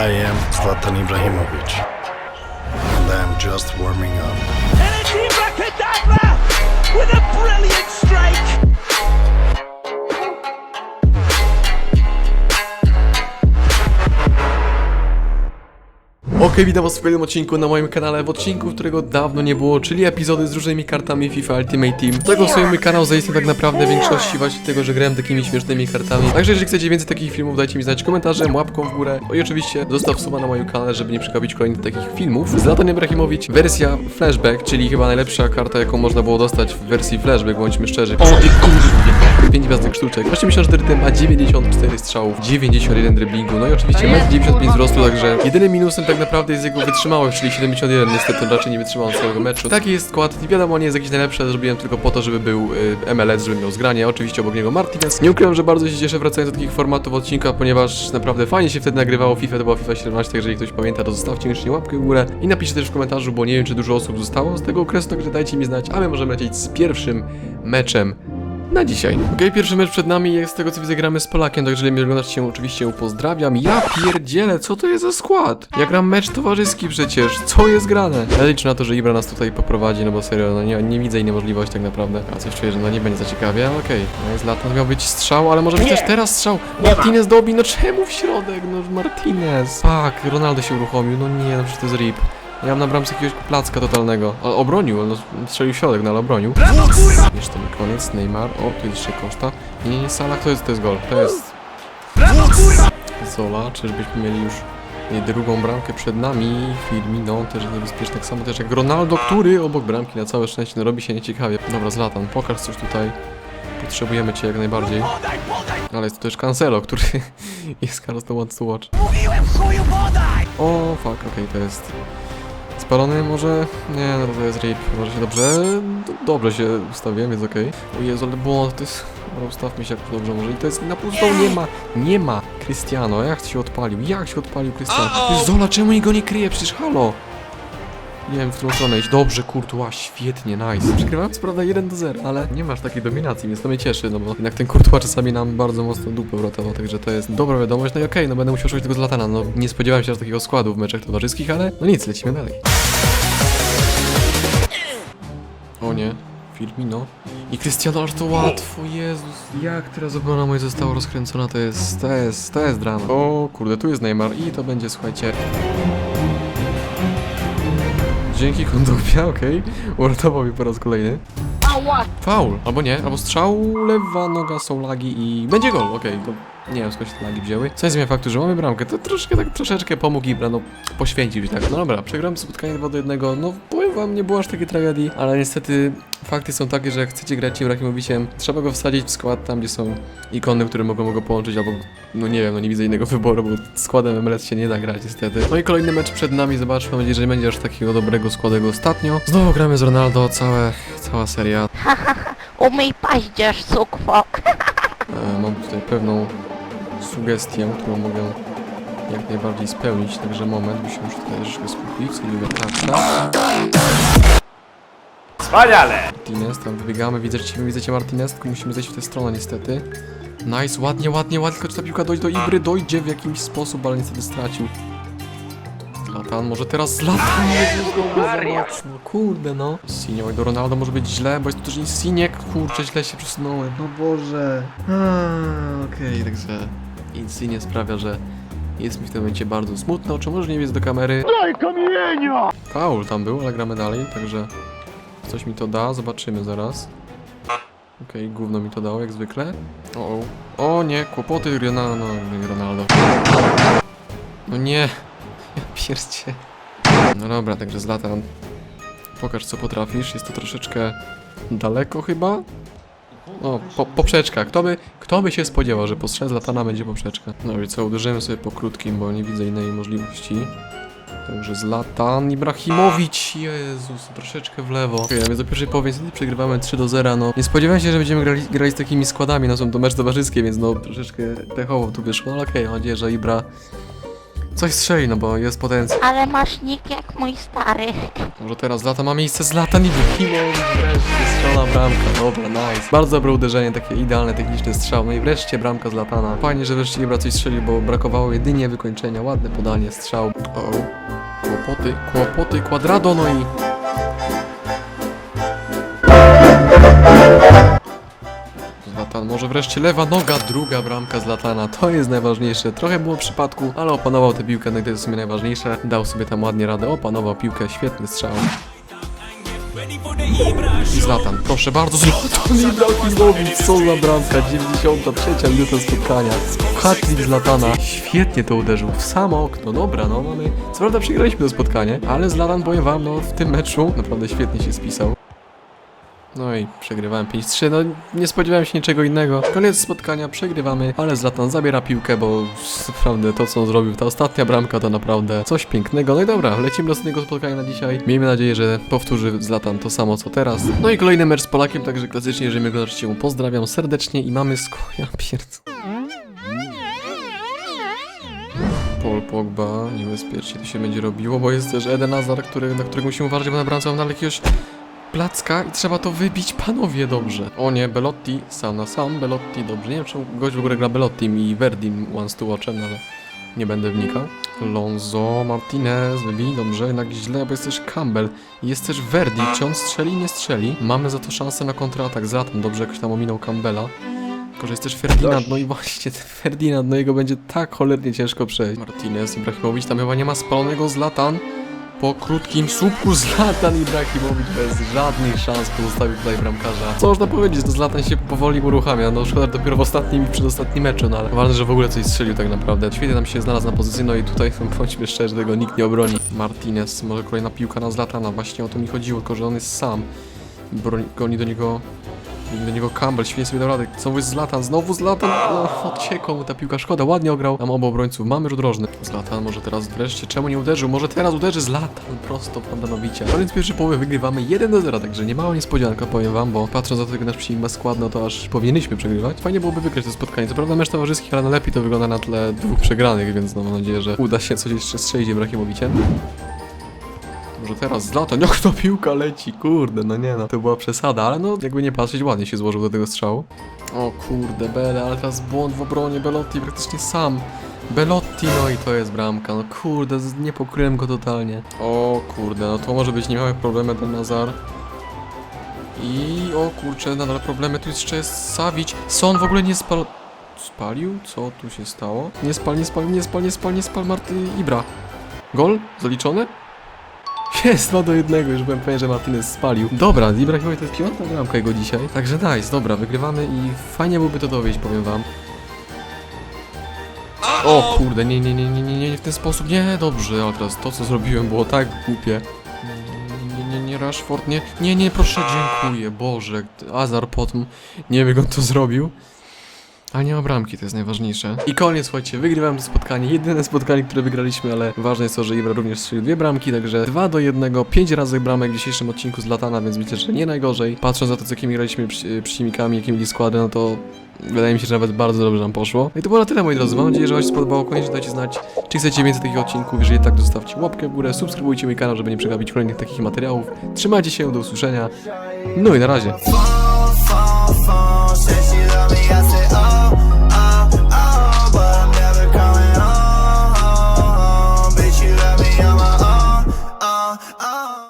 I am Zlatan Ibrahimovic, and I am just warming up. Energy Rakadabra with a brilliant Okej, witam was w kolejnym odcinku na moim kanale, w odcinku, którego dawno nie było, czyli epizody z różnymi kartami FIFA Ultimate Team. Tego sobie mój kanał zaistniał tak naprawdę w większości właśnie tego, że grałem takimi śmiesznymi kartami. Także jeżeli chcecie więcej takich filmów, dajcie mi znać komentarzem, łapką w górę. O i oczywiście zostaw suba na moim kanale, żeby nie przegapić kolejnych takich filmów. Zlatan Ibrahimowicz, wersja Flashback, czyli chyba najlepsza karta, jaką można było dostać w wersji Flashback, bądźmy szczerzy. O ty kurwa! 5 gwiazdek sztuczek, 84 tym, a 94 strzałów, 91 driblingu, no i oczywiście 1,95 m wzrostu, także jedynym minusem tak naprawdę jest jego wytrzymałość, czyli 71, niestety raczej nie wytrzymał całego meczu. Taki jest skład, nie wiadomo, nie jest jakiś najlepszy, zrobiłem tylko po to, żeby był y, MLS, żeby miał zgranie, oczywiście obok niego Martinez. Nie ukrywam, że bardzo się cieszę wracając do takich formatów odcinka, ponieważ naprawdę fajnie się wtedy nagrywało. FIFA, to była FIFA 17, także jeżeli ktoś pamięta, to zostawcie koniecznie łapkę w górę. I napiszcie też w komentarzu, bo nie wiem, czy dużo osób zostało z tego okresu, także dajcie mi znać, a my możemy lecieć z pierwszym meczem na dzisiaj. Okej, pierwszy mecz przed nami jest z tego co widzę gramy z Polakiem, także jeżeli mnie oglądasz się oczywiście pozdrawiam. Ja pierdzielę, co to jest za skład? Ja gram mecz towarzyski przecież, co jest grane? Ja liczę na to, że Ibra nas tutaj poprowadzi, no bo serio, no nie, nie widzę innej możliwości tak naprawdę. A coś czuję, że no nie będzie za ciekawie, ale okej. No jest lat, miał być strzał, ale może być też teraz strzał. Martinez dobi, no czemu w środek? No Martinez. Tak, Ronaldo się uruchomił, no nie, no przecież to jest rip. Ja mam na bramce jakiegoś placka totalnego. O, obronił, no strzelił środek, no ale obronił. Jeszcze ten koniec, Neymar. O, tu jest jeszcze nie, nie, Salah, to jest, to jest gol. To jest Zola, czyżbyśmy mieli już drugą bramkę przed nami. Firmino też niebezpieczny, tak samo też jak Ronaldo, który obok bramki na całe szczęście no, robi się nieciekawie. Dobra, Zlatan, pokaż coś tutaj. Potrzebujemy cię jak najbardziej. Ale jest tu też Cancelo, który jest Carlos to wants to watch. mówiłem chuju podaj. O, fuck, okej, to jest spalony może? Nie, no to jest rip, może się dobrze, dobrze się ustawiłem, jest okej. O Jezu, ale błąd, to jest, dobra, ustawmy się jak dobrze może i to jest na pustą, nie ma, nie ma Cristiano, jak się odpalił, jak się odpalił Cristiano? Zola, czemu go nie kryje, przecież halo! Nie wiem, w którą stronę iść. Dobrze, Courtois, świetnie, nice. Przegrywałem co prawda 1 do 0, ale nie masz takiej dominacji, więc to mnie cieszy, no bo jednak ten Courtois czasami nam bardzo mocno dupę uratował, także to jest dobra wiadomość. No i okej, no będę musiał szukać tego Zlatana, no nie spodziewałem się aż takiego składu w meczach towarzyskich, ale no nic, lecimy dalej. O nie, Firmino. I Cristiano, aż to łatwo, Jezus. Jak teraz obrona moja została rozkręcona, to jest, to jest, to jest drama. O kurde, tu jest Neymar i to będzie, słuchajcie... Dzięki Kondopia, okej. Uratował mi po raz kolejny. Faul, albo nie, albo strzał, lewa noga, są lagi i będzie gol, okej, to nie wiem skąd się te lagi wzięły. Co nie zmienia faktu, że mamy bramkę, to troszkę tak, troszeczkę pomógł Ibra, no poświęcił się tak. No dobra, przegrałem spotkanie 2 do 1, no wam, nie było aż takiej tragedii, ale niestety fakty są takie, że jak chcecie grać Ibrahimowiciem, trzeba go wsadzić w skład tam, gdzie są ikony, które mogą go połączyć, albo no nie wiem, no nie widzę innego wyboru, bo składem MLS się nie da grać niestety. No i kolejny mecz przed nami, zobaczmy, mam nadzieję, że nie będzie aż takiego dobrego składu jak ostatnio. Znowu gramy z Ronaldo, całe, cała seria. Umyj paździerz, sukwo. E, mam tutaj pewną sugestię, którą mogę jak najbardziej spełnić, także moment, musimy już tutaj troszeczkę skupić, tak, tak. Wspaniale. Martinez, tam wybiegamy, widzę, że cię widzę cię Martinez, tylko musimy zejść w tę stronę niestety. Nice, ładnie, ładnie, ładnie, tylko czy ta piłka dojdzie do Ibry, dojdzie w jakiś sposób, ale niestety stracił. Zlatan, może teraz Zlatan, mocno, kurde no. Oj, do Ronaldo może być źle, bo jest to też Insigne, kurczę, źle się przesunąłem, no Boże. Okej, także Insigne sprawia, że jest mi w tym momencie bardzo smutno, czy może nie wiec do kamery? Daj kamienia. Faul tam był, ale gramy dalej, także coś mi to da, zobaczymy zaraz. Okej, gówno mi to dało, jak zwykle. O, o, o nie, kłopoty Ronaldo, no, Ronaldo. No nie, ja pierdzie. No dobra, także Zlatan, pokaż co potrafisz, jest to troszeczkę daleko chyba. O, po, poprzeczka, kto by, kto by się spodziewał, że po strzale Zlatana będzie poprzeczka. No i co, uderzymy sobie po krótkim, bo nie widzę innej możliwości. Także Zlatan Ibrahimowicz, Jezus, troszeczkę w lewo. Okay, a więc do pierwszej połowy niestety przegrywamy 3 do 0, no. Nie spodziewałem się, że będziemy grali, grali z takimi składami, no są to mecz towarzyskie, więc no troszeczkę pechowo tu wyszło, ale okej, mam nadzieję, że Ibra Coś strzeli, no bo jest potencjał. Ale masz nick jak mój stary. Może teraz lata ma miejsce z lata Ibrahimovic wreszcie strzela bramka, dobra, nice. Bardzo dobre uderzenie, takie idealne, techniczny strzał, no i wreszcie bramka z latana. Fajnie, że wreszcie Ibra coś strzelił, bo brakowało jedynie wykończenia, ładne podanie, strzał. O, kłopoty, kłopoty, quadrado, no i... Zlatan, może wreszcie lewa noga, druga bramka z Latana, to jest najważniejsze. Trochę było przypadku, ale opanował tę piłkę, no i to jest w sumie najważniejsze. Dał sobie tam ładnie radę, opanował piłkę, świetny strzał. I Zlatan, proszę bardzo, Zlatan Ibrahimowicz, co za bramka, 93 minuta spotkania. Hat-trick Zlatana, świetnie to uderzył, w samo okno, dobra, no mamy... Co prawda przegraliśmy to spotkanie, ale Zlatan, powiem wam, no w tym meczu naprawdę świetnie się spisał. No i przegrywałem 5-3, no nie spodziewałem się niczego innego. Koniec spotkania, przegrywamy, ale Zlatan zabiera piłkę, bo naprawdę to co on zrobił, ta ostatnia bramka to naprawdę coś pięknego. No i dobra, lecimy do ostatniego spotkania na dzisiaj. Miejmy nadzieję, że powtórzy Zlatan to samo co teraz. No i kolejny mecz z Polakiem, także klasycznie, jeżeli mnie oglądacie, pozdrawiam serdecznie i mamy sko... Ja pierd... Paul Pogba, niebezpiecznie to się będzie robiło, bo jest też Eden Hazard, który, na którego musimy uważać, bo na bramce mam dalej jakiegoś placka i trzeba to wybić, panowie, dobrze. O nie, Belotti, sam na sam, Belotti, dobrze. Nie wiem, czemu gość w ogóle gra Belottim i Verdim once to watchem, ale nie będę wnikał. Lonzo, Martinez, wybili, dobrze, jednak źle, bo jest też Campbell jest też Verdi, czy on strzeli, nie strzeli. Mamy za to szansę na kontratak z latem, dobrze, jakoś tam ominął Campbella. Tylko, że jest też Ferdinand, no i właśnie ten Ferdinand, no jego będzie tak cholernie ciężko przejść. Martinez, Ibrahimowicz, tam chyba nie ma spalonego z latan. Po krótkim słupku Zlatan Ibrahimowicz bez żadnych szans pozostawił tutaj bramkarza. Co można powiedzieć, no Zlatan się powoli uruchamia, no szkoda dopiero w ostatnim i przedostatnim meczu, no ale ważne, że w ogóle coś strzelił tak naprawdę. Świetnie tam się znalazł na pozycji, no i tutaj bądźmy szczerzy, tego nikt nie obroni. Martinez, może kolejna piłka na Zlatana, właśnie o to mi chodziło, tylko że on jest sam. Broni, goni do niego Do niego Campbell, świetnie sobie dał radę. Znowu Zlatan, znowu Zlatan. No, odciekła mu ta piłka, szkoda, ładnie ograł. Tam obu obrońców, mamy rzut rożny. Zlatan może teraz wreszcie, czemu nie uderzył? Może teraz uderzy Zlatan, prosto Pandanowicie. Koniec pierwszej połowy wygrywamy 1 do 0, także nie mała niespodzianka, powiem wam, bo patrząc na to, jak nasz przeciwnik ma skład, no to aż powinniśmy przegrywać. Fajnie byłoby wygrać to spotkanie. Co prawda mecz towarzyski, ale najlepiej to wygląda na tle dwóch przegranych, więc no mam nadzieję, że uda się coś jeszcze strzelić Ibrahimowiciem. Może teraz z lata, jak to piłka leci, kurde, no nie no, to była przesada, ale no jakby nie patrzeć, ładnie się złożył do tego strzału. O kurde, Bele, ale teraz błąd w obronie, Belotti praktycznie sam. Belotti, no i to jest bramka, no kurde, nie pokryłem go totalnie. O kurde, no to może być niemałe problemy ten Nazar. I o kurczę, nadal problemy, tu jeszcze jest Savic, Son w ogóle nie spal... Spalił? Co tu się stało? Nie spal, nie spal, nie spal, nie spal, nie spal, Marty Ibra. Gol? Zaliczony? Jest 2 do 1, już byłem pewien, że Martinez spalił. Dobra, Ibrahimowi to jest piąta bramka jego dzisiaj. Także nice, dobra, wygrywamy i fajnie byłoby to dowieść, powiem wam. O kurde, nie, nie, nie, nie, nie, nie, nie w ten sposób, nie, dobrze, ale teraz to co zrobiłem było tak głupie. Nie, nie, nie, nie, Rashford, nie, nie, nie, proszę, dziękuję, Boże, Azar Potm, nie wiem jak on to zrobił. Ale nie ma bramki, to jest najważniejsze. I koniec, słuchajcie, wygrywam to spotkanie. Jedyne spotkanie, które wygraliśmy, ale ważne jest to, że Ibra również strzelił dwie bramki, także 2 do 1, 5 razy bramek w dzisiejszym odcinku z Latana, więc myślę, że nie najgorzej. Patrząc na to, z jakimi graliśmy przy- przeciwnikami, jakie mieli składy, no to wydaje mi się, że nawet bardzo dobrze nam poszło. No i to było na tyle, moi drodzy. Mam nadzieję, że Wam się spodobało. Koniecznie dajcie znać, czy chcecie więcej takich odcinków. Jeżeli tak, zostawcie łapkę w górę, subskrybujcie mój kanał, żeby nie przegapić kolejnych takich materiałów. Trzymajcie się, do usłyszenia. No i na razie.